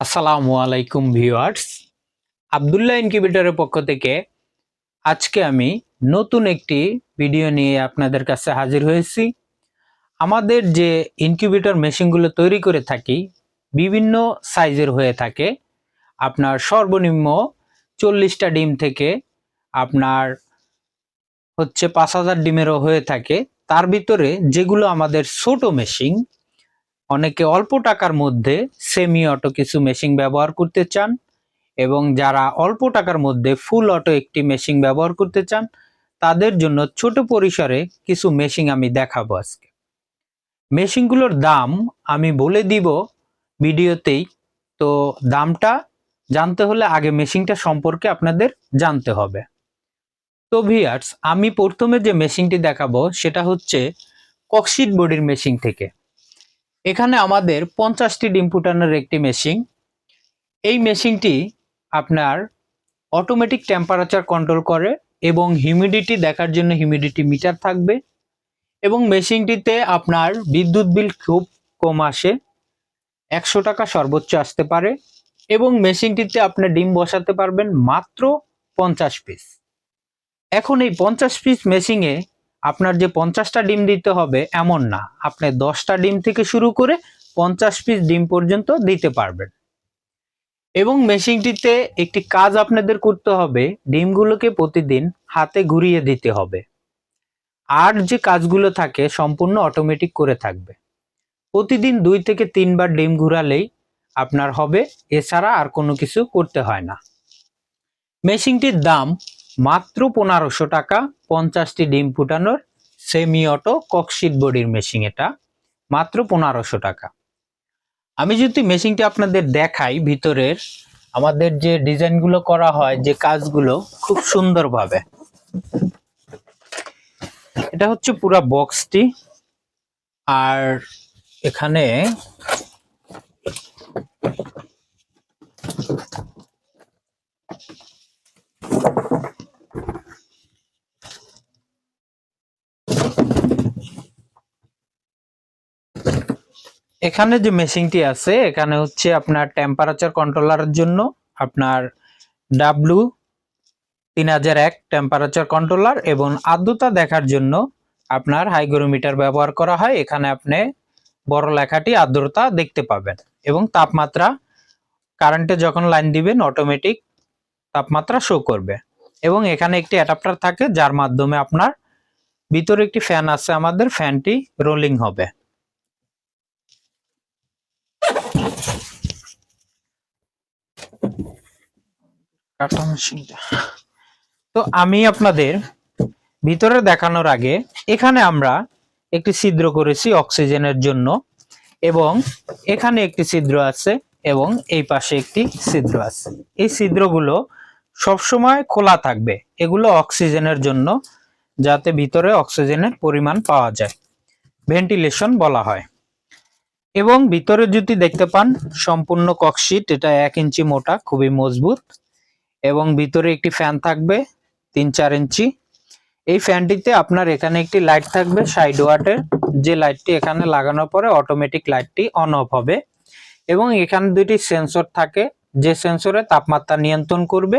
আসসালামু আলাইকুম ভিউয়ার্স। আবদুল্লাহ ইনকিউবেটরের পক্ষ থেকে আজকে আমি নতুন একটি ভিডিও নিয়ে আপনাদের কাছে হাজির হয়েছি। আমাদের যে ইনকিউবেটর মেশিনগুলো তৈরি করে থাকি, বিভিন্ন সাইজের হয়ে থাকে, আপনার সর্বনিম্ন চল্লিশটা ডিম থেকে আপনার হচ্ছে পাঁচ হাজার ডিমেরও হয়ে থাকে। তার ভিতরে যেগুলো আমাদের ছোট মেশিন অনেকে অল্প টাকার মধ্যে সেমি অটো কিছু মেশিন ব্যবহার করতে চান এবং যারা অল্প টাকার মধ্যে ফুল অটো একটি মেশিন ব্যবহার করতে চান, তাদের জন্য ছোট পরিসরে কিছু মেশিন আমি দেখাবো আজকে। মেশিনগুলোর দাম আমি বলে দিব ভিডিওতেই। তো দামটা জানতে হলে আগে মেশিনটা সম্পর্কে আপনাদের জানতে হবে। তো ভিয়ার্স আমি প্রথমে যে মেশিনটি দেখাবো, সেটা হচ্ছে ককশিট বডির মেশিন থেকে। এখানে আমাদের পঞ্চাশটি ডিম ফুটানোর একটি মেশিন এই মেশিনটি আপনার অটোমেটিক টেম্পারেচার কন্ট্রোল করে এবং হিউমিডিটি দেখার জন্য হিউমিডিটি মিটার থাকবে এবং মেশিনটিতে আপনার বিদ্যুৎ বিল খুব কম আসে, একশো টাকা সর্বোচ্চ আসতে পারে এবং মেশিনটিতে আপনি ডিম বসাতে পারবেন মাত্র পঞ্চাশ পিস এখন এই পঞ্চাশ পিস মেশিনে আপনার যে পঞ্চাশটা ডিম দিতে হবে এমন না। আপনি দশটা ডিম থেকে শুরু করে পঞ্চাশ পিস ডিম পর্যন্ত দিতে পারবেন। এবং মেশিনটিতে একটি কাজ আপনাদের করতে হবে, ডিমগুলোকে প্রতিদিন হাতে ঘুরিয়ে দিতে হবে। আর যে কাজগুলো থাকে সম্পূর্ণ অটোমেটিক করে থাকবে। প্রতিদিন দুই থেকে তিনবার ডিম ঘুরালেই আপনার হবে, এছাড়া আর কোনো কিছু করতে হয় না। মেশিনটির দাম মাত্র পনেরোশো টাকা, পঞ্চাশটি ডিম ফুটানোর সেমি অটো ককশিট বডির মেশিন এটা, মাত্র পনেরোশো টাকা। আমি যদি মেশিনটি আপনাদের দেখাই ভিতরের, আমাদের যে ডিজাইনগুলো করা হয়, যে কাজগুলো খুব সুন্দরভাবে। এটা হচ্ছে পুরা বক্সটি আর এখানে এখানে যে মেশিনটি আছে, এখানে হচ্ছে আপনার টেম্পারেচার কন্ট্রোলারের জন্য আপনার ডাব্লু তিন হাজার এক টেম্পারেচার কন্ট্রোলার এবং আর্দ্রতা দেখার জন্য আপনার হাইগ্রোমিটার ব্যবহার করা হয়। এখানে আপনি বড় লেখাটি আর্দ্রতা দেখতে পাবেন এবং তাপমাত্রা কারেন্টে যখন লাইন দিবেন অটোমেটিক তাপমাত্রা শো করবে। এবং এখানে একটি অ্যাডাপ্টার থাকে, যার মাধ্যমে আপনার ভিতরে একটি ফ্যান আছে, আমাদের ফ্যানটি রোলিং হবে। কাটা মেশিনটা। তো আমি আপনাদের ভিতরে দেখানোর আগে এখানে আমরা একটি ছিদ্র করেছি অক্সিজেনের জন্য এবং এখানে একটি ছিদ্র আছে এবং এই পাশে একটি ছিদ্র আছে। এই ছিদ্রগুলো সবসময় খোলা থাকবে। এগুলো অক্সিজেনের জন্য যাতে ভিতরে অক্সিজেনের পরিমাণ পাওয়া যায়। ভেন্টিলেশন বলা হয়। এবং ভিতরে যদি দেখতে পান, সম্পূর্ণ ককশিট, এটা এক ইঞ্চি মোটা, খুবই মজবুত। এবং ভিতরে একটি ফ্যান থাকবে তিন চার ইঞ্চি এই ফ্যানটিতে আপনার এখানে একটি লাইট থাকবে সাইড ওয়াটের যে লাইটটি এখানে লাগানোর পরে অটোমেটিক লাইটটি অন অফ হবে। এবং এখানে দুটি সেন্সর থাকে। যে সেন্সরে তাপমাত্রা নিয়ন্ত্রণ করবে।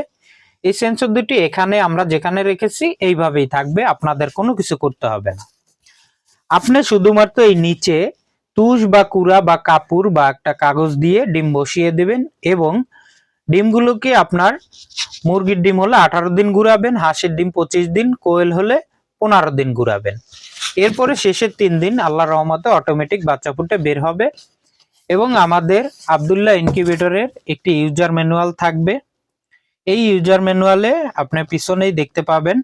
এই সেন্সর দুটি এখানে আমরা যেখানে রেখেছি এইভাবেই থাকবে, আপনাদের কোনো কিছু করতে হবে না। আপনি শুধুমাত্র এই নিচে তুষ বা কুড়া বা কাপড় বা একটা কাগজ দিয়ে ডিম বসিয়ে দেবেন এবং ডিমগুলোকে আপনার মুরগির ডিম হলে আঠারো দিন ঘুরাবেন, হাঁসের ডিম পঁচিশ দিন, কোয়েল হলে পনেরো দিন ঘুরাবেন। এরপরে শেষের তিন দিন আল্লাহ রহমতে অটোমেটিক বাচ্চা ফুটে বের হবে এবং আমাদের আবদুল্লাহ ইনকিউবেটরের একটি ইউজার ম্যানুয়াল থাকবে। এই ইউজার ম্যানুয়ালে আপনি পিছনেই দেখতে পাবেন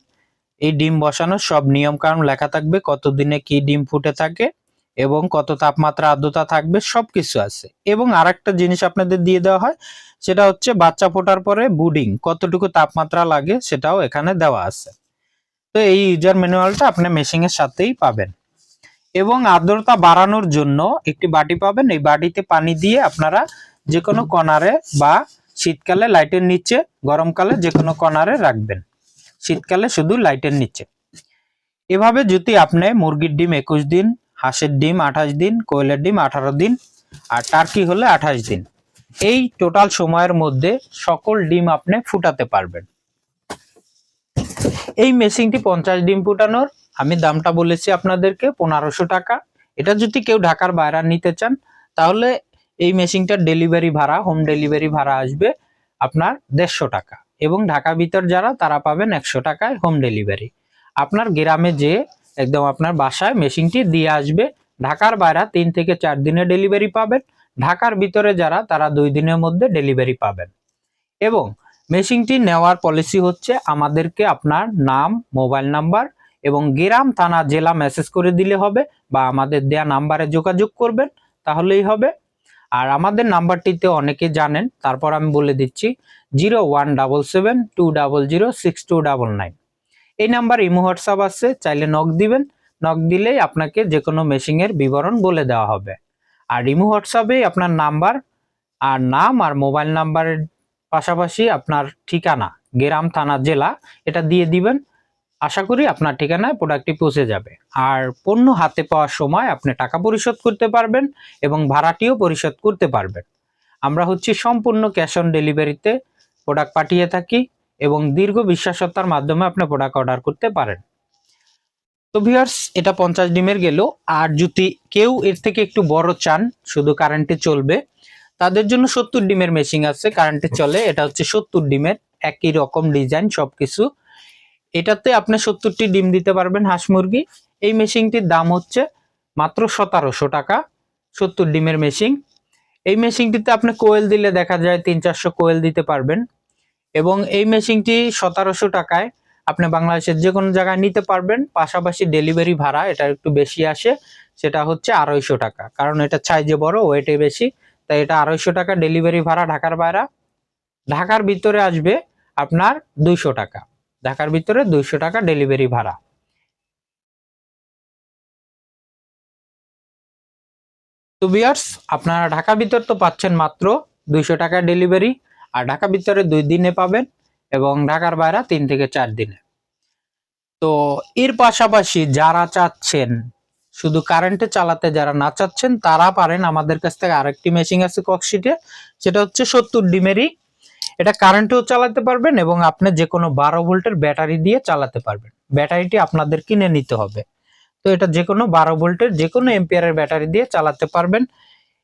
এই ডিম বসানোর সব নিয়ম কানুন লেখা থাকবে কত দিনে কি ডিম ফুটে থাকে। এবং কত তাপমাত্রা আর্দ্রতা থাকবে সব কিছু আছে। এবং আরেকটা জিনিস আপনাদের দিয়ে দেওয়া হয়, সেটা হচ্ছে বাচ্চা ফোটার পরে বুডিং, কতটুকু তাপমাত্রা লাগে সেটাও এখানে দেওয়া আছে। তো এই ইউজার ম্যানুয়ালটা আপনি মেশিনের সাথেই পাবেন। এবং আর্দ্রতা বাড়ানোর জন্য একটি বাটি পাবেন, এই বাটিতে পানি দিয়ে আপনারা যে কোনো কর্নারে বা শীতকালে লাইটের নিচে, গরমকালে যে কোনো কর্নারে রাখবেন। শীতকালে শুধু লাইটের নিচে। এভাবে যদি আপনি মুরগির ডিম একুশ দিন হাঁসের ডিম আঠাশ দিন, কোয়েলের ডিম আঠারো দিন, আর টার্কি হলে আঠাশ দিন। এই টোটাল সময়ের মধ্যে সকল ডিম আপনি ফুটাতে পারবেন। এই মেশিনটি পঞ্চাশ ডিম ফুটানোর, আমি দামটা বলেছি আপনাদেরকে, পনেরোশো টাকা। এটা যদি কেউ ঢাকার বাইরে নিতে চান, তাহলে এই মেশিনটার ডেলিভারি ভাড়া, হোম ডেলিভারি ভাড়া আসবে আপনার দেড়শো টাকা। এবং ঢাকা ভিতর যারা, তারা পাবেন একশো টাকায় হোম ডেলিভারি। আপনার গ্রামে যে একদম আপনার বাসায় মেশিনটি দিয়ে আসবে। ঢাকার বাইরে তিন থেকে চার দিনে ডেলিভারি পাবেন। ঢাকার ভিতরে যারা, তারা দুই দিনের মধ্যে ডেলিভারি পাবেন। এবং মেশিনটি নেওয়ার পলিসি হচ্ছে আমাদেরকে আপনার নাম, মোবাইল নাম্বার এবং গ্রাম, থানা, জেলা মেসেজ করে দিলে হবে বা আমাদের দেয়া নাম্বারে যোগাযোগ করবেন, তাহলেই হবে। আর আমাদের নাম্বারটিতে অনেকে জানেন, তারপর আমি বলে দিচ্ছি, zero one double seven two double zero six two double nine. এই নাম্বার ইমো হোয়াটসঅ্যাপ আছে, চাইলে নক দিবেন। নক দিলেই আপনাকে যে কোনো মেশিংয়ের বিবরণ বলে দেওয়া হবে। আর ইমো হোয়াটসঅ্যাপে আপনার নাম্বার আর নাম আর মোবাইল নাম্বারের পাশাপাশি আপনার ঠিকানা, গ্রাম, থানা, জেলা, এটা দিয়ে দিবেন। আশা করি আপনার ঠিকানায় প্রোডাক্টটি পৌঁছে যাবে। আর পণ্য হাতে পাওয়ার সময় আপনি টাকা পরিশোধ করতে পারবেন এবং ভাড়াটিও পরিশোধ করতে পারবেন। আমরা হচ্ছে সম্পূর্ণ ক্যাশ অন ডেলিভারিতে প্রোডাক্ট পাঠিয়ে থাকি। এবং দীর্ঘ বিশ্বাসতার মাধ্যমে আপনি প্রোডাক্ট অর্ডার করতে পারেন। তো ভিউয়ার্স এটা পঞ্চাশ ডিমের গেল। আর যদি কেউ এর থেকে একটু বড় চান, শুধু কারেন্টে চলবে, তাদের জন্য সত্তর ডিমের মেশিন আছে কারেন্টে চলে, এটা হচ্ছে সত্তর ডিমের একই রকম ডিজাইন সবকিছু। এটাতে আপনি সত্তরটি ডিম দিতে পারবেন হাঁস মুরগি। এই মেশিনটির দাম হচ্ছে মাত্র সতেরোশো টাকা, সত্তর ডিমের মেশিন এই মেশিনটিতে আপনি কোয়েল দিলে দেখা যায় তিন চারশো কোয়েল দিতে পারবেন। এবং এই মেশিনটি সতেরোশো টাকায় আপনি বাংলাদেশের যে কোনো জায়গায় নিতে পারবেন, পাশাপাশি ডেলিভারি ভাড়া এটা একটু বেশি আসে, সেটা হচ্ছে আড়াইশো টাকা। কারণ এটা সাইজে বড় ওয়েটে বেশি, তাই এটা আড়াইশো টাকা ডেলিভারি ভাড়া ঢাকার বাইরা। ঢাকার ভিতরে আসবে আপনার দুইশো টাকা। ঢাকার ভিতরে দুইশো টাকা ডেলিভারি ভাড়া। তো বিয়ার্স আপনারা ঢাকা ভিতর তো পাচ্ছেন মাত্র দুইশো টাকা ডেলিভারি। আর ঢাকা ভিতরে দুই দিনে পাবেন এবং ঢাকার বাইরে তিন থেকে চার দিনে। তো এর পাশাপাশি যারা চাচ্ছেন, শুধু কারেন্টে চালাতে যারা না চাচ্ছেন, তারা পারেন আমাদের কাছ থেকে আরেকটি মেশিন আছে ককশিটে সেটা হচ্ছে সত্তর ডিমেরই। এটা কারেন্টেও চালাতে পারবেন এবং আপনি যে কোনো বারো ভোল্টের ব্যাটারি দিয়ে চালাতে পারবেন। ব্যাটারিটি আপনাদের কিনে নিতে হবে। তো এটা যে কোনো বারো ভোল্টের যে কোনো এম্পিয়ারের ব্যাটারি দিয়ে চালাতে পারবেন।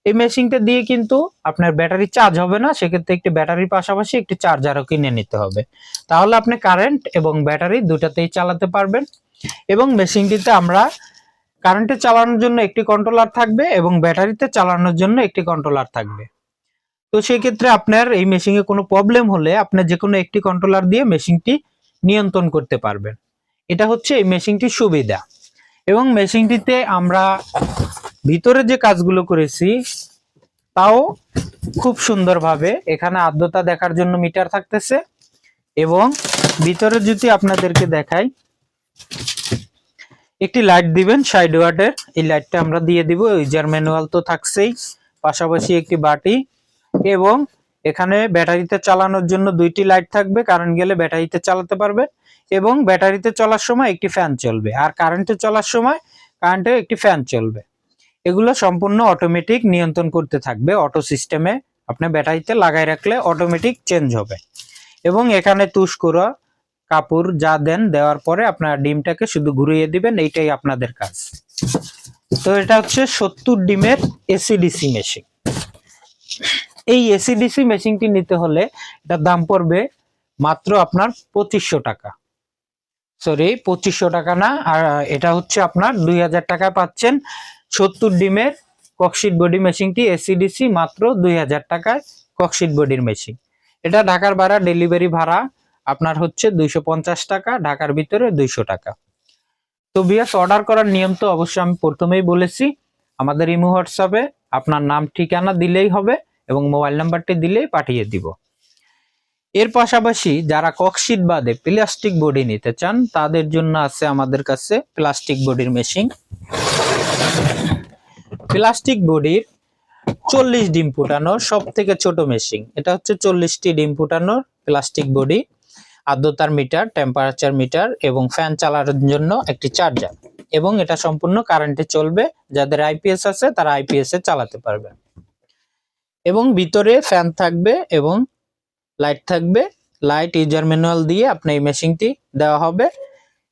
এই মেশিনটা দিয়ে কিন্তু আপনার ব্যাটারি চার্জ হবে না, সেক্ষেত্রে একটি ব্যাটারির পাশাপাশি একটি চার্জারও কিনে নিতে হবে। তাহলে আপনি কারেন্ট এবং ব্যাটারি দুটাতেই চালাতে পারবেন এবং মেশিনটিতে আমরা কারেন্টে চালানোর জন্য একটি কন্ট্রোলার থাকবে এবং ব্যাটারিতে চালানোর জন্য একটি কন্ট্রোলার থাকবে। তো সেই ক্ষেত্রে আপনার এই মেশিনে কোনো প্রবলেম হলে আপনি যে কোনো একটি কন্ট্রোলার দিয়ে মেশিনটি নিয়ন্ত্রণ করতে পারবেন। এটা হচ্ছে এই মেশিনটির সুবিধা। এবং মেশিনটিতে আমরা ভিতরে যে কাজগুলো করেছি, তাও খুব সুন্দরভাবে। এখানে আর্দ্রতা দেখার জন্য মিটার থাকতেছে এবং ভিতরে যদি আপনাদেরকে দেখাই, একটি লাইট দিবেন সাইড ওয়ার্ডের এই লাইটটা আমরা দিয়ে দিব ইউজার ম্যানুয়াল তো থাকছেই, পাশাপাশি একটি বাটি এবং এখানে ব্যাটারিতে চালানোর জন্য দুইটি লাইট থাকবে কারেন্ট গেলে ব্যাটারিতে চালাতে পারবে এবং ব্যাটারিতে চলার সময় একটি ফ্যান চলবে। আর কারেন্টে চলার সময় কারেন্টে একটি ফ্যান চলবে। এগুলো সম্পূর্ণ অটোমেটিক নিয়ন্ত্রণ করতে থাকবে অটো সিস্টেমে আপনি ব্যাটারিতে লাগাই রাখলে অটোমেটিক চেঞ্জ হবে। এবং এখানে তুষ কাপড় যা দেন, দেওয়ার পরে আপনার ডিমটাকে শুধু ঘুরিয়ে দিবেন, এইটাই আপনাদের কাজ। তো এটা হচ্ছে সত্তর ডিমের এসিডিসি মেশিন এই এসিডিসি মেশিনটি নিতে হলে এটার দাম পড়বে মাত্র আপনার পঁচিশশো টাকা। সরি পঁচিশশো টাকা না, আর এটা হচ্ছে আপনার দুই হাজার টাকায় পাচ্ছেন সত্তর ডিমের ককশিট বডি মেশিনটি এসিডিসি মাত্র দুই হাজার টাকায় ককশিট বডির মেশিন। এটা ঢাকার ভাড়া, ডেলিভারি ভাড়া আপনার হচ্ছে দুইশো পঞ্চাশ টাকা, ঢাকার ভিতরে দুইশো টাকা। তো বিয়াস অর্ডার করার নিয়ম তো অবশ্যই আমি প্রথমেই বলেছি, আমাদের ইমো হোয়াটসঅ্যাপে আপনার নাম, ঠিকানা দিলেই হবে এবং মোবাইল নাম্বারটি দিলেই পাঠিয়ে দিব। এর পাশাপাশি যারা ককশিট বাদে প্লাস্টিক বডি নিতে চান, তাদের জন্য আছে আমাদের কাছে প্লাস্টিক বডির মেশিন প্লাস্টিক বডির চল্লিশ ডিম ফুটানোর সব থেকে ছোট মেশিন। এটা হচ্ছে চল্লিশটি ডিম ফুটানোর প্লাস্টিক বডি, আর্দ্রতার মিটার টেম্পারেচার মিটার এবং ফ্যান চালানোর জন্য একটি চার্জার এবং এটা সম্পূর্ণ কারেন্টে চলবে, যাদের আইপিএস আছে তারা আইপিএস এ চালাতে পারবে। এবং ভিতরে ফ্যান থাকবে এবং লাইট থাকবে। লাইট ইউজার ম্যানুয়াল দিয়ে আপনার এই মেশিনটি দেওয়া হবে।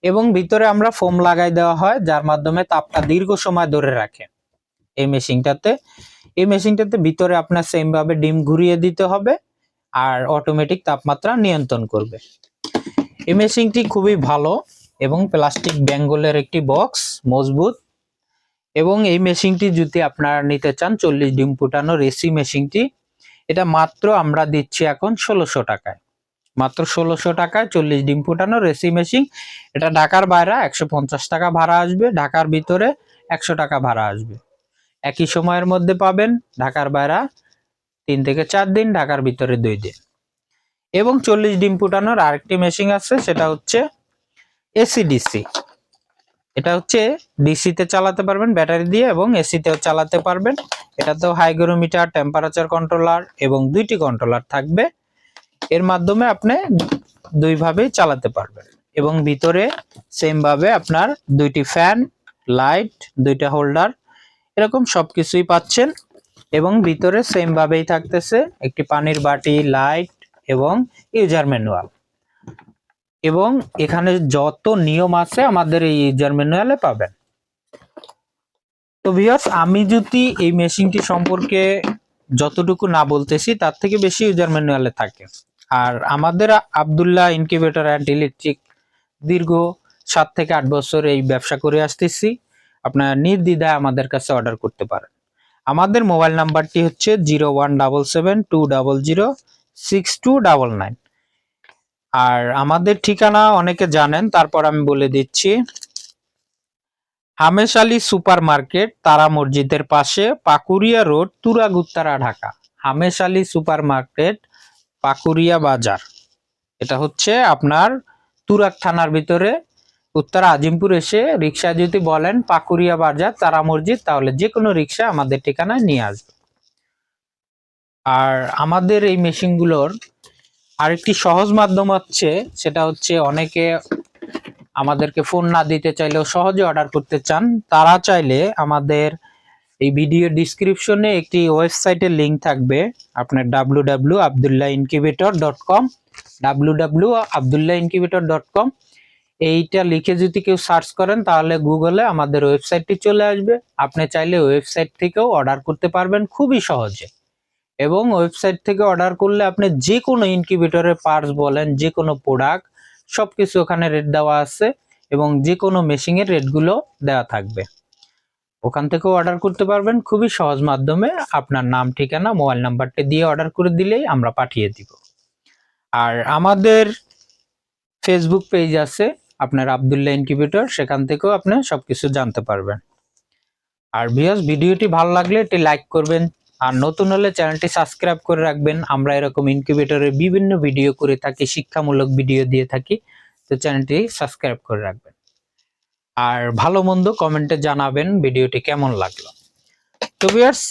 এবং ভিতরে আমরা ফোম লাগাই দেওয়া হয়, যার মাধ্যমে তাপটা দীর্ঘ সময় ধরে রাখে। এই মেশিনটাতে। এই মেশিনটাতে ভিতরে আপনার সেম ভাবে ডিম ঘুরিয়ে দিতে হবে আর অটোমেটিক তাপমাত্রা নিয়ন্ত্রণ করবে। এই মেশিনটি খুবই ভালো এবং প্লাস্টিক ব্যাঙ্গলের একটি বক্স মজবুত। এবং এই মেশিনটি যদি আপনারা নিতে চান, চল্লিশ ডিম ফুটানোর এসি মেশিনটি, এটা মাত্র আমরা দিচ্ছি এখন ষোলোশো টাকায়। মাত্র ষোলোশো টাকায় চল্লিশ ডিম ফুটানোর এসি মেশিন। এটা ঢাকার বাইরে একশো পঞ্চাশ টাকা ভাড়া আসবে, ঢাকার ভিতরে একশো টাকা ভাড়া আসবে। একই সময়ের মধ্যে পাবেন ঢাকার বাইরে তিন থেকে চার দিন, ঢাকার ভিতরে দুই দিন। এবং চল্লিশ ডিম ফুটানোর আরেকটি মেশিন আছে, সেটা হচ্ছে এসিডিসি এটা হচ্ছে ডিসিতে চালাতে পারবেন ব্যাটারি দিয়ে এবং এসিতেও চালাতে পারবেন। এটাতেও হাইগ্রোমিটার টেম্পারেচার কন্ট্রোলার এবং দুইটি কন্ট্রোলার থাকবে। এর মাধ্যমে আপনি দুইভাবেই চালাতে পারবেন। এবং ভিতরে সেম ভাবে আপনার দুইটি ফ্যান লাইট দুইটা হোল্ডার এরকম সবকিছুই পাচ্ছেন এবং ভিতরে সেম ভাবেই থাকতেছে একটি পানির বাটি লাইট এবং ইউজার ম্যানুয়াল এবং এখানে যত নিয়ম আছে আমাদের এই ইউজার ম্যানুয়ালে পাবেন। তো ভিউয়ার্স আমি যদি এই মেশিনটি সম্পর্কে যতটুকু না বলতেছি, তার থেকে বেশি ইউজার ম্যানুয়ালে থাকে। আর আমাদের আবদুল্লাহ ইনকিউবেটর অ্যান্ড ইলেকট্রিক দীর্ঘ সাত থেকে আট বছর এই ব্যবসা করে আসতেছি। আপনারা নির্দ্বিধায় আমাদের কাছে অর্ডার করতে পারেন। আমাদের মোবাইল নাম্বারটি হচ্ছে zero one double seven two double zero six two double nine আর আমাদের ঠিকানা অনেকে জানেন, তারপর আমি বলে দিচ্ছি। হামেশ আলী সুপার মার্কেট তারা মসজিদের পাশে পাকুরিয়া রোড, তুরাগুত্তারা, ঢাকা। হামেশ আলী সুপার মার্কেট পাকুরিয়া বাজার। এটা হচ্ছে আপনার তুরাক থানার ভিতরে উত্তর আজিমপুর এসে রিক্সা যদি বলেন পাকুরিয়া বাজার, তারা মসজিদ, তাহলে যে কোনো রিক্সা আমাদের ঠিকানায় নিয়ে আসবে। আর আমাদের এই মেশিনগুলোর আরেকটি সহজ মাধ্যম হচ্ছে, সেটা হচ্ছে অনেকে আমাদেরকে ফোন না দিতে চাইলেও সহজে অর্ডার করতে চান। তারা চাইলে আমাদের এই ভিডিও ডিসক্রিপশনে একটি ওয়েবসাইটের লিঙ্ক থাকবে, আপনার W W Abdullah incubator dot com W W Abdullah incubator dot com. এইটা লিখে যদি কেউ সার্চ করেন, তাহলে গুগলে আমাদের ওয়েবসাইটটি চলে আসবে। আপনি চাইলে ওয়েবসাইট থেকেও অর্ডার করতে পারবেন খুবই সহজে। এবং ওয়েবসাইট থেকে অর্ডার করলে আপনি যে কোনো ইনকিউবেটরের পার্টস বলেন যে কোনো প্রোডাক্ট সব কিছু ওখানে রেট দেওয়া আছে এবং যে কোনো মেশিনের রেটগুলো দেওয়া থাকবে। ওখান থেকেও অর্ডার করতে পারবেন খুবই সহজ মাধ্যমে। আপনার নাম, ঠিকানা মোবাইল নাম্বারটি দিয়ে অর্ডার করে দিলেই আমরা পাঠিয়ে দিব। আর আমাদের ফেসবুক পেজ আছে। আপনার আবদুল্লাহ ইনকিউবেটর সেখান থেকেও আপনি সবকিছু জানতে পারবেন। আর ভিউয়ার্স ভিডিওটি ভালো লাগলে এটি লাইক করবেন। আর নতুন হলে চ্যানেলটি সাবস্ক্রাইব করে রাখবেন। আমরা এরকম ইনকিউবেটরের বিভিন্ন ভিডিও করে থাকি, শিক্ষামূলক ভিডিও দিয়ে থাকি, তো চ্যানেলটি সাবস্ক্রাইব করে রাখবেন। আর ভালো মন্দ কমেন্টে জানাবেন ভিডিওটি কেমন লাগল। তো ভিউয়ার্স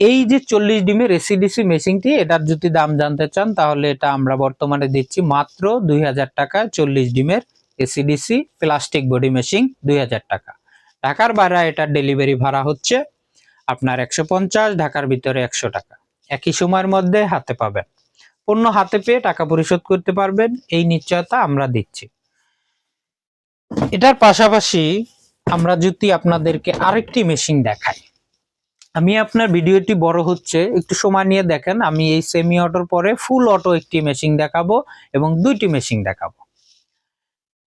এই যে চল্লিশ ডিমের এসিডিসি মেশিনটি এটার যদি দাম জানতে চান, তাহলে এটা আমরা বর্তমানে দিচ্ছি মাত্র দুই হাজার টাকা চল্লিশ ডিমের এসিডিসি প্লাস্টিক বডি মেশিন দুই টাকা। ঢাকার বাইরে এটার ডেলিভারি ভাড়া হচ্ছে আপনার একশো পঞ্চাশ, ঢাকার ভিতরে একশো টাকা। একই সময়ের মধ্যে হাতে পাবেন। পণ্য হাতে পেয়ে টাকা পরিশোধ করতে পারবেন, এই নিশ্চয়তা আমরা দিচ্ছি। এটার পাশাপাশি আমরা যদি আপনাদেরকে আরেকটি মেশিন দেখাই। আমি আপনার ভিডিওটি বড় হচ্ছে, একটু সময় নিয়ে দেখেন, আমি এই সেমি অটোর পরে ফুল অটো একটি মেশিন দেখাবো এবং দুইটি মেশিন দেখাবো।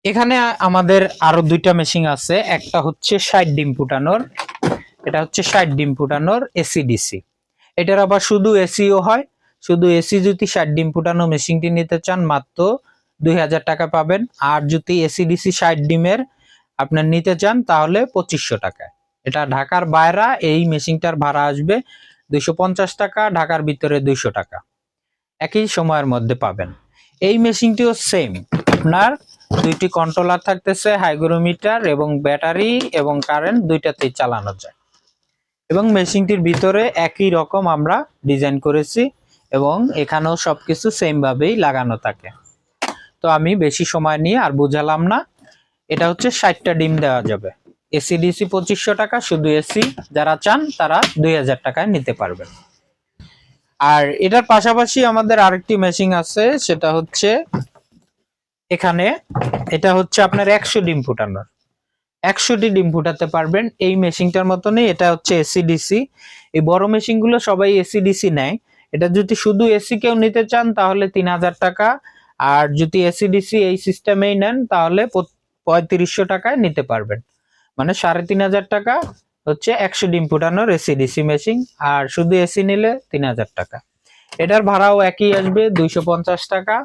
এখানে আমাদের আরও দুইটা মেশিন আছে। একটা হচ্ছে ষাট ডিম ফুটানোর, এটা হচ্ছে ষাট ডিম ফুটানোর এসিডিসি এটার আবার শুধু এসিও হয়, শুধু এসি যদি ষাট ডিম ফুটানো মেশিনটি নিতে চান, মাত্র দুই হাজার টাকা পাবেন। আর যদি এসিডিসি ষাট ডিমের আপনার নিতে চান, তাহলে পঁচিশশো টাকায়। এটা ঢাকার বাইরা, এই মেশিনটার ভাড়া আসবে দুইশো পঞ্চাশ টাকা, ঢাকার ভিতরে দুইশো টাকা। একই সময়ের মধ্যে পাবেন। এই মেশিনটিও সেম আপনার দুইটি কন্ট্রোলার থাকতেছে হাইগ্রোমিটার এবং ব্যাটারি এবং কারেন্ট দুইটাতেই চালানো যায়। এবং মেশিনটির ভিতরে একই রকম আমরা ডিজাইন করেছি এবং এখানেও সবকিছু সেম ভাবেই লাগানো থাকে। তো আমি বেশি সময় নিয়ে আর বুঝালাম না, এটা হচ্ছে ষাটটা ডিম দেওয়া যাবে। এসি ডিসি পঁচিশশো টাকা, শুধু এসি যারা চান তারা দুই হাজার টাকায় নিতে পারবেন। আর এটার পাশাপাশি আমাদের আরেকটি মেশিন আছে, সেটা হচ্ছে এখানে এটা হচ্ছে আপনার একশো ডিম ফুটানোর। একশোটি ডিম ফুটাতে পারবেন, এই মেশিনটার মতনই এটা হচ্ছে এসিডিসি। এই বড় মেশিনগুলো সবাই এসিডিসি নেয়। এটা যদি শুধু এসি কেউ নিতে চান তাহলে তিন হাজার টাকা, আর যদি এসিডিসি এই সিস্টেমেই নেন তাহলে পঁয়ত্রিশশো টাকায় নিতে পারবেন। মানে সাড়ে তিন হাজার টাকা হচ্ছে একশো ডিম ফুটানোর এসিডিসি মেশিন, আর শুধু এসি নিলে তিন হাজার টাকা। এটার ভাড়াও একই আসবে, দুইশো পঞ্চাশ টাকা,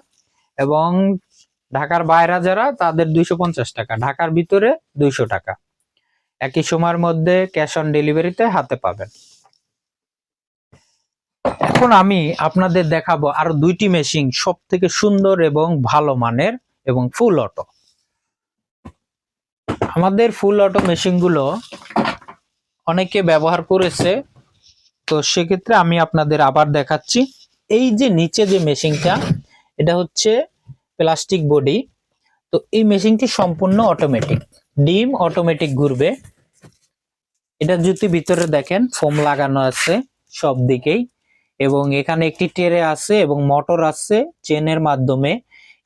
এবং ঢাকার বাইরে যারা, তাদের দুইশো পঞ্চাশ টাকা, ঢাকার ভিতরে দুইশো টাকা। একই সময়ের মধ্যে ক্যাশ অন ডেলিভারিতে হাতে পাবেন। এখন আমি আপনাদের দেখাবো আরও দুইটি মেশিন সব থেকে সুন্দর এবং ভালো মানের এবং ফুল অটো। আমাদের ফুল অটো মেশিনগুলো অনেকে ব্যবহার করেছে, তো সেক্ষেত্রে আমি আপনাদের আবার দেখাচ্ছি। এই যে নিচে যে মেশিনটা, এটা হচ্ছে প্লাস্টিক বডি তো এই মেশিনটি সম্পূর্ণ অটোমেটিক ডিম অটোমেটিক ঘুরবে। এটা যদি ভিতরে দেখেন ফোম লাগানো আছে সব দিকেই। এবং এখানে একটি টেরে আছে এবং মোটর আছে চেনের মাধ্যমে।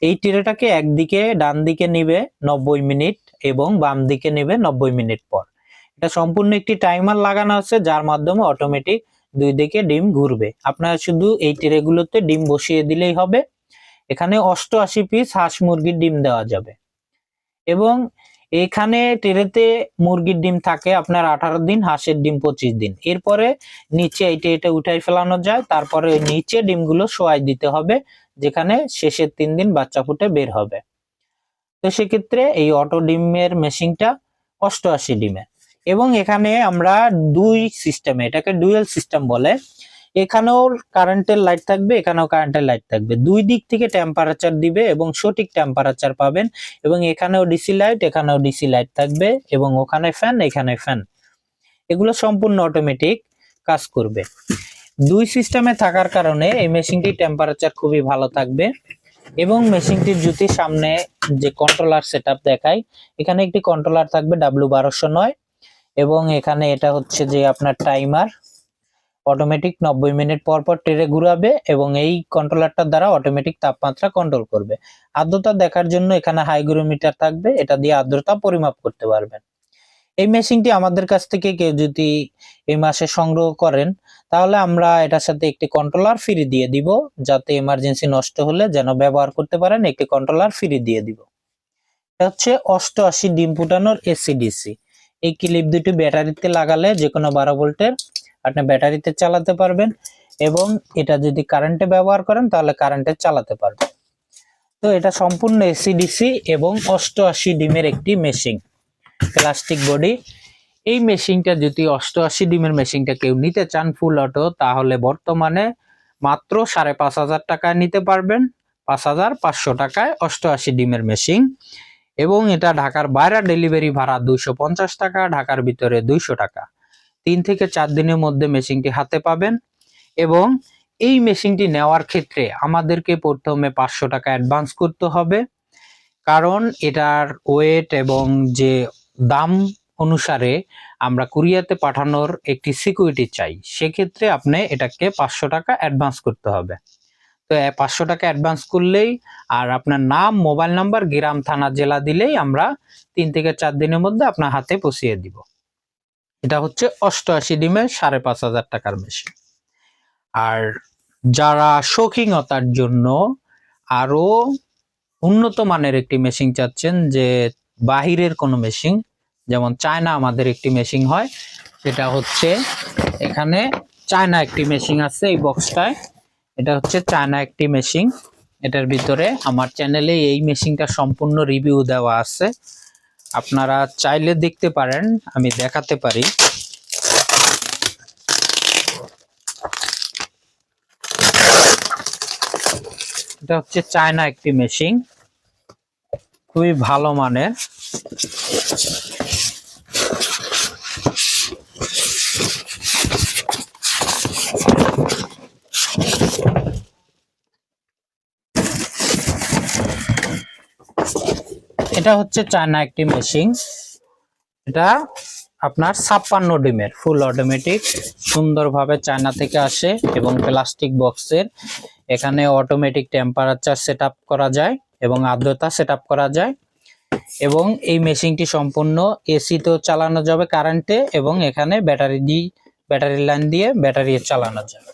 এই টেরেটাকে একদিকে ডান দিকে নিবে নব্বই মিনিট এবং বাম দিকে নিবে নব্বই মিনিট পর। এটা সম্পূর্ণ একটি টাইমার লাগানো আছে, যার মাধ্যমে অটোমেটিক দুই দিকে ডিম ঘুরবে। আপনারা শুধু এই টেরেগুলোতে ডিম বসিয়ে দিলেই হবে। এখানে অষ্টআশি পিস হাঁস মুরগির ডিম দেওয়া যাবে। এবং এখানে টেরেতে মুরগির ডিম থাকে আপনার আঠারো দিন, হাঁসের ডিম পঁচিশ দিন। এরপরে নিচে এইটা এটা উঠাই ফেলানো যায়, তারপরে নিচে ডিমগুলো শোয়াই দিতে হবে, যেখানে শেষের তিন দিন বাচ্চা ফুটে বের হবে। তো সেক্ষেত্রে এই অটো ডিমের মেশিনটা অষ্টআশি ডিমের এবং এখানে আমরা দুই সিস্টেমে এটাকে ডুয়েল সিস্টেম বলে এখানেও কারেন্টের লাইট থাকবে, এখানেও কারেন্টের লাইট থাকবে। দুই দিক থেকে টেম্পারেচার দিবে এবং সঠিক টেম্পারেচার পাবেন এবং এখানেও ডিসি লাইট এখানেও ডিসি লাইট থাকবে এবং ওখানে ফ্যান এখানে ফ্যান এগুলো সম্পূর্ণ অটোমেটিক কাজ করবে। দুই সিস্টেমে থাকার কারণে এই মেশিনটির টেম্পারেচার খুবই ভালো থাকবে এবং মেশিনটির যদি সামনে যে কন্ট্রোলার সেটআপ দেখায় এখানে একটি কন্ট্রোলার থাকবে ডাব্লিউ বারোশো নয় এবং এখানে এটা হচ্ছে যে আপনার টাইমার অটোমেটিক নব্বই মিনিট পর পর টেরে ঘুরাবে এবং এই কন্ট্রোলারটার দ্বারা অটোমেটিক তাপমাত্রা কন্ট্রোল করবে। আর্দ্রতা দেখার জন্য এখানে হাইগ্রোমিটার থাকবে, এটা দিয়ে আর্দ্রতা পরিমাপ করতে পারবেন। এই মেশিনটি আমাদের কাছ থেকে কেউ যদি এই মাসে সংগ্রহ করেন, তাহলে আমরা এটার সাথে একটি কন্ট্রোলার ফ্রি দিয়ে দিব, যাতে এমার্জেন্সি নষ্ট হলে যেন ব্যবহার করতে পারেন, একটি কন্ট্রোলার ফ্রি দিয়ে দিব। এটা হচ্ছে অষ্টআশি ডিম ফুটানোর এসিডিসি এই ক্লিপ দুটি ব্যাটারিতে লাগালে যে কোনো বারো ভোল্টের আপনি ব্যাটারিতে চালাতে পারবেন এবং এটা যদি কারেন্টে ব্যবহার করেন, তাহলে কারেন্টে চালাতে পারবেন। তো এটা সম্পূর্ণ এসিডিসি এবং অষ্টআশি ডিমের একটি মেশিন প্লাস্টিক বডি এই মেশিনটা যদি অষ্টআশি ডিমের মেশিনটা কেউ নিতে চান ফুল অটো তাহলে বর্তমানে মাত্র সাড়ে পাঁচ হাজার টাকায় নিতে পারবেন। পাঁচ হাজার পাঁচশো টাকায় অষ্টআশি ডিমের মেশিন এবং এটা ঢাকার বাইরে ডেলিভারি ভাড়া দুইশো পঞ্চাশ টাকা, ঢাকার ভিতরে দুইশো টাকা। তিন থেকে চার দিনের মধ্যে মেশিনটি হাতে পাবেন এবং এই মেশিনটি নেওয়ার ক্ষেত্রে আমাদেরকে প্রথমে পাঁচশো টাকা অ্যাডভান্স করতে হবে। কারণ এটার ওয়েট এবং যে দাম অনুসারে আমরা কুরিয়াতে পাঠানোর একটি সিকিউরিটি চাই, সেক্ষেত্রে আপনি এটাকে পাঁচশো টাকা অ্যাডভান্স করতে হবে। তো পাঁচশো টাকা অ্যাডভান্স করলেই আর আপনার নাম, মোবাইল নাম্বার, গ্রাম, থানা, জেলা দিলেই আমরা তিন থেকে চার দিনের মধ্যে আপনার হাতে পৌঁছিয়ে দিব। এটা হচ্ছে অষ্টআশি ডিমে সাড়ে পাঁচ হাজার টাকার মেশিন আর যারা শৌখিনতার জন্য আরও উন্নত মানের একটি মেশিন চাচ্ছেন যে বাহিরের কোনো মেশিন যেমন চায়না আমাদের একটি মেশিন হয়, সেটা হচ্ছে এখানে চায়না একটি মেশিন আছে এই বক্সটায় এটা হচ্ছে চায়না একটি মেশিন এটার ভিতরে আমার চ্যানেলে এই মেশিনটা সম্পূর্ণ রিভিউ দেওয়া আছে। আপনারা চাইলে দেখতে পারেন, আমি দেখাতে পারি। এটা হচ্ছে চায়না একটি মেশিন, খুবই ভালো মানের। এটা হচ্ছে চায়না একটি মেশিন এটা আপনার ছাপ্পান্ন ডিমের ফুল অটোমেটিক সুন্দরভাবে চায়না থেকে আসে এবং প্লাস্টিক বক্সের এখানে অটোমেটিক টেম্পারেচার সেট করা যায় এবং আর্দ্রতা সেট করা যায়। এবং এই মেশিনটি সম্পূর্ণ এসিতেও চালানো যাবে কারেন্টে এবং এখানে ব্যাটারি দিয়ে ব্যাটারি লাইন দিয়ে ব্যাটারি চালানো যাবে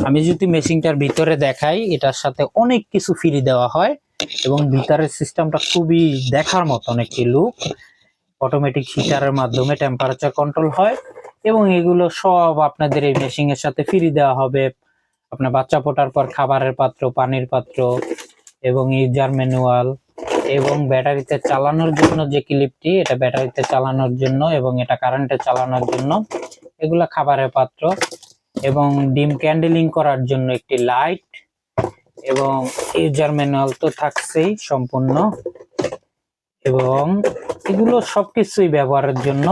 আমি যদি মেশিনটার ভিতরে দেখাই, এটার সাথে অনেক কিছু ফ্রি দেওয়া হয়। এবং ভিতরের সিস্টেমটা খুবই দেখার মতন একটি লুক অটোমেটিক হিটারের মাধ্যমে টেম্পারেচার কন্ট্রোল হয় এবং এগুলো সব আপনাদের এই মেশিন এর সাথে ফ্রি দেওয়া হবে। আপনার বাচ্চা ফোটার পর খাবারের পাত্র, পানির পাত্র এবং ইউজার ম্যানুয়াল এবং ব্যাটারিতে চালানোর জন্য যে ক্লিপটি এটা ব্যাটারিতে চালানোর জন্য এবং এটা কারেন্টে চালানোর জন্য, এগুলা খাবারের পাত্র এবং ডিম ক্যান্ডেলিং করার জন্য একটি লাইট এবং ইউজার ম্যানুয়াল তো থাকছেই সম্পূর্ণ। এবং এগুলো সবকিছুই ব্যবহারের জন্য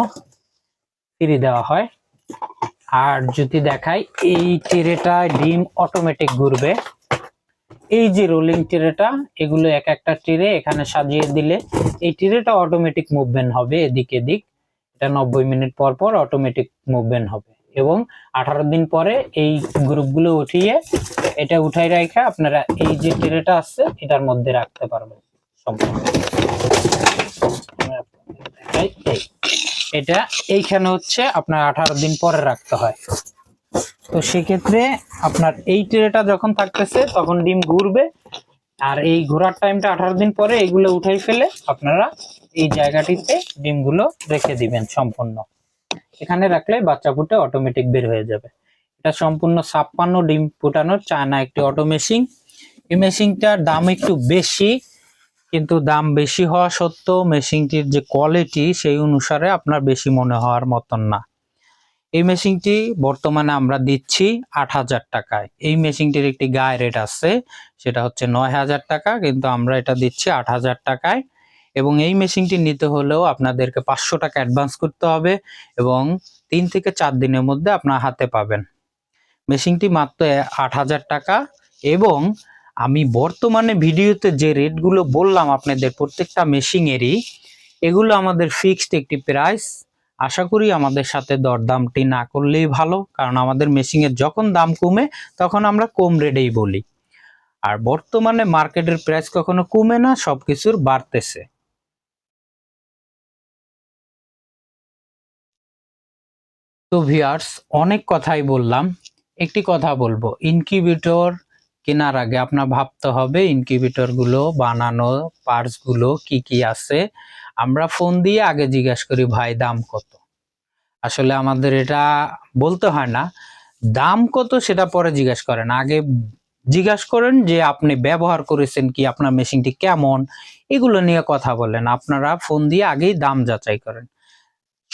ফিরে দেওয়া হয়। আর যদি দেখাই, এই ট্রেটা ডিম অটোমেটিক ঘুরবে। এই যে রোলিং ট্রেটা, এগুলো এক একটা ট্রে এখানে সাজিয়ে দিলে এই ট্রেটা অটোমেটিক মুভমেন্ট হবে এদিক এদিক। এটা নব্বই মিনিট পর পর অটোমেটিক মুভমেন্ট হবে। এবং আঠারো দিন পরে এই গ্রুপগুলো উঠিয়ে এটা উঠাই রাখা আপনারা এই যে ট্রেটা আছে, এটার মধ্যে রাখতে পারবেন। এটা এইখানে হচ্ছে আপনার আঠারো দিন পরে রাখতে হয়। তো সেক্ষেত্রে আপনার এই ট্রেটা যখন থাকতেছে, তখন ডিম ঘুরবে। আর এই ঘোরার টাইমটা আঠারো দিন পরে এগুলো উঠাই ফেলে আপনারা এই জায়গাটিতে ডিমগুলো রেখে দিবেন সম্পূর্ণ। এখানে রাখলে বাচ্চা ফুটে অটোমেটিক বের হয়ে যাবে। এটা সম্পূর্ণ ছাপ্পান্ন ডিম ফুটানোর চায়না একটি অটো মেশিন এই মেশিনটার দাম একটু বেশি, কিন্তু দাম বেশি হওয়া সত্ত্বেও মেশিনটির যে কোয়ালিটি সেই অনুসারে আপনার বেশি মনে হওয়ার মতন না। এই মেশিনটি বর্তমানে আমরা দিচ্ছি আট হাজার টাকায়। এই মেশিনটির একটি গায়ে রেট আছে, সেটা হচ্ছে নয় হাজার টাকা, কিন্তু আমরা এটা দিচ্ছি আট হাজার টাকায়। এবং এই মেশিনটি নিতে হলেও আপনাদেরকে পাঁচশো টাকা অ্যাডভান্স করতে হবে এবং তিন থেকে চার দিনের মধ্যে আপনার হাতে পাবেন। মেশিনটি মাত্র আট হাজার টাকা এবং আমি বর্তমানে ভিডিওতে যে রেটগুলো বললাম আপনাদের প্রত্যেকটা মেশিনেরই, এগুলো আমাদের ফিক্সড একটি প্রাইস আশা করি আমাদের সাথে দরদামটি না করলেই ভালো, কারণ আমাদের মেশিনের যখন দাম কমে তখন আমরা কম রেটেই বলি। আর বর্তমানে মার্কেটের প্রাইস কখনো কমে না, সবকিছুর বাড়তেছে। তো ভিয়ার্স অনেক কথাই বললাম। একটি কথা বলব ইনকিউবেটর কেনার আগে আপনার ভাবতে হবে ইনকিউবেটরগুলো, বানানো পার্টসগুলো কি কি আছে। আমরা ফোন দিয়ে আগে জিজ্ঞাসা করি, ভাই, দাম কত? আসলে আমাদের এটা বলতে হয় না। দাম কত সেটা পরে জিজ্ঞাসা করেন। আগে জিজ্ঞাসা করেন যে, আপনি ব্যবহার করেছেন কি? আপনার মেশিনটি কেমন? এগুলো নিয়ে কথা বলেন। আপনারা ফোন দিয়ে আগেই দাম যাচাই করেন।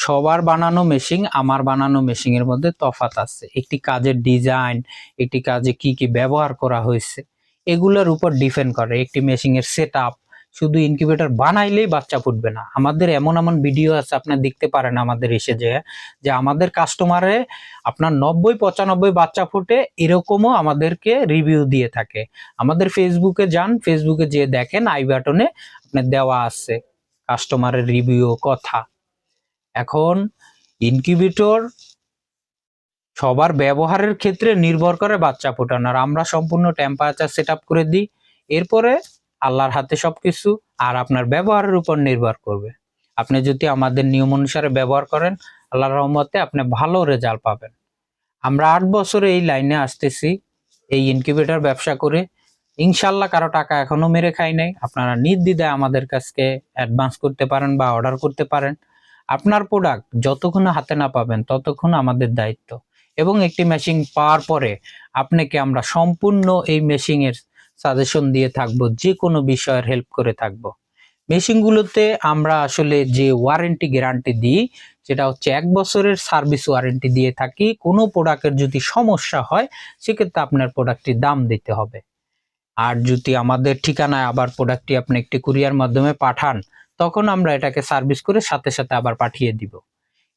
সবার বানানো মেশিন আমার বানানো মেশিনের মধ্যে তফাত আছে। একটি কাজের ডিজাইন একটি কাজে কি কি ব্যবহার করা হয়েছে, এগুলোর উপর ডিপেন্ড করে। একটি মেশিনের সেট শুধু ইনকিউবেটর বানাইলেই বাচ্চা ফুটবে না। আমাদের এমন এমন ভিডিও আছে আপনার দেখতে পারেন আমাদের এসে যে যে আমাদের কাস্টমারে আপনার নব্বই, পঁচানব্বই বাচ্চা ফুটে, এরকমও আমাদেরকে রিভিউ দিয়ে থাকে। আমাদের ফেসবুকে যান ফেসবুকে যে দেখেন, আই বাটনে আপনার দেওয়া আছে কাস্টমারের রিভিউ কথা। এখন ইনকিউবেটর সবার ব্যবহারের ক্ষেত্রে নির্ভর করে বাচ্চা ফোটানো আর আমরা সম্পূর্ণ টেম্পারেচার সেট করে দিই, এরপরে আল্লাহর হাতে সবকিছু আর আপনার ব্যবহারের উপর নির্ভর করবে। আপনি যদি আমাদের নিয়ম অনুসারে ব্যবহার করেন, আল্লাহর রহমতে আপনি ভালো রেজাল্ট পাবেন। আমরা আট বছরে এই লাইনে আসতেছি, এই ইনকিউবেটর ব্যবসা করে। ইনশাল্লাহ কারও টাকা এখনও মেরে খাই নাই। আপনারা নির্দ্বিধায় আমাদের কাছকে অ্যাডভান্স করতে পারেন বা অর্ডার করতে পারেন। আপনার প্রোডাক্ট যতক্ষণ হাতে না পাবেন, ততক্ষণ আমাদের দায়িত্ব। এবং একটি মেশিন পাওয়ার পরে আপনাকে আমরা সম্পূর্ণ এই মেশিনের সাজেশন দিয়ে থাকব, যে কোনো বিষয়ের হেল্প করে থাকব। মেশিনগুলোতে আমরা আসলে যে ওয়ারেন্টি গ্যারান্টি দিই যেটা হচ্ছে এক বছরের সার্ভিস ওয়ারেন্টি দিয়ে থাকি। কোনো প্রোডাক্টের যদি সমস্যা হয়, সেক্ষেত্রে আপনার প্রোডাক্টটি দাম দিতে হবে। আর যদি আমাদের ঠিকানায় আবার প্রোডাক্টটি আপনি একটি কুরিয়ার মাধ্যমে পাঠান তখন আমরা এটাকে সার্ভিস করে সাথে সাথে আবার পাঠিয়ে দিব।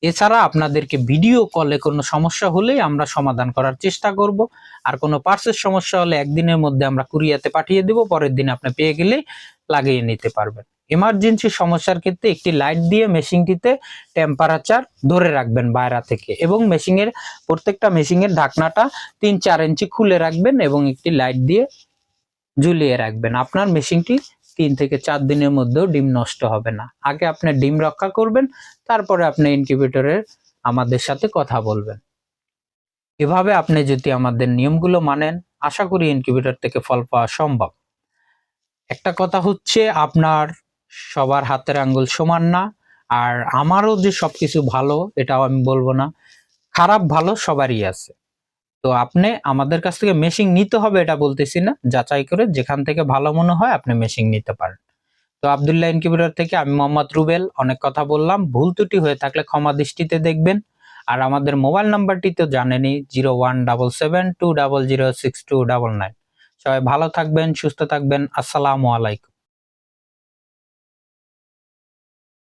এছাড়া আপনাদেরকে ভিডিও কলে কোনো সমস্যা হলেই আমরা সমাধান করার চেষ্টা করব। আর কোনো পার্সের সমস্যা হলে একদিনের মধ্যে আমরা কুরিয়াতে পাঠিয়ে দেব, পরের দিন আপনি পেয়ে গেলে লাগিয়ে নিতে পারবেন। এমার্জেন্সি সমস্যার ক্ষেত্রে একটি লাইট দিয়ে মেশিনটিতে টেম্পারেচার ধরে রাখবেন বাইরা থেকে এবং মেশিনের প্রত্যেকটা মেশিনের ঢাকনাটা তিন চার ইঞ্চি খুলে রাখবেন এবং একটি লাইট দিয়ে ঝুলিয়ে রাখবেন। আপনার মেশিনটি তিন থেকে চার দিনের মধ্যেও ডিম নষ্ট হবে না। আগে আপনি ডিম রক্ষা করবেন, তারপরে আপনি ইনকিউবেটরের আমাদের সাথে কথা বলবেন। এভাবে আপনি যদি আমাদের নিয়মগুলো মানেন, আশা করি ইনকিউবেটর থেকে ফল পাওয়া সম্ভব। একটা কথা হচ্ছে, আপনার সবার হাতের আঙ্গুল সমান না, আর আমারও যে সবকিছু ভালো, এটাও আমি বলব না। খারাপ ভালো সবারই আছে। তো আপনি আমাদের কাছ থেকে মেশিন নিতে হবে এটা বলতেছি না। যাচাই করে যেখান থেকে ভালো মনে হয় আপনি মেশিন নিতে পারেন। তো আবদুল্লাহ ইনকিউবেটর থেকে আমি মোহাম্মদ রুবেল, অনেক কথা বললাম। ভুল ত্রুটি হয়ে থাকলে ক্ষমা দৃষ্টিতে দেখবেন। আর আমাদের মোবাইল নাম্বারটি তো জানেনই zero one double seven two double zero six two double nine সবাই ভালো থাকবেন, সুস্থ থাকবেন। আসসালামু আলাইকুম।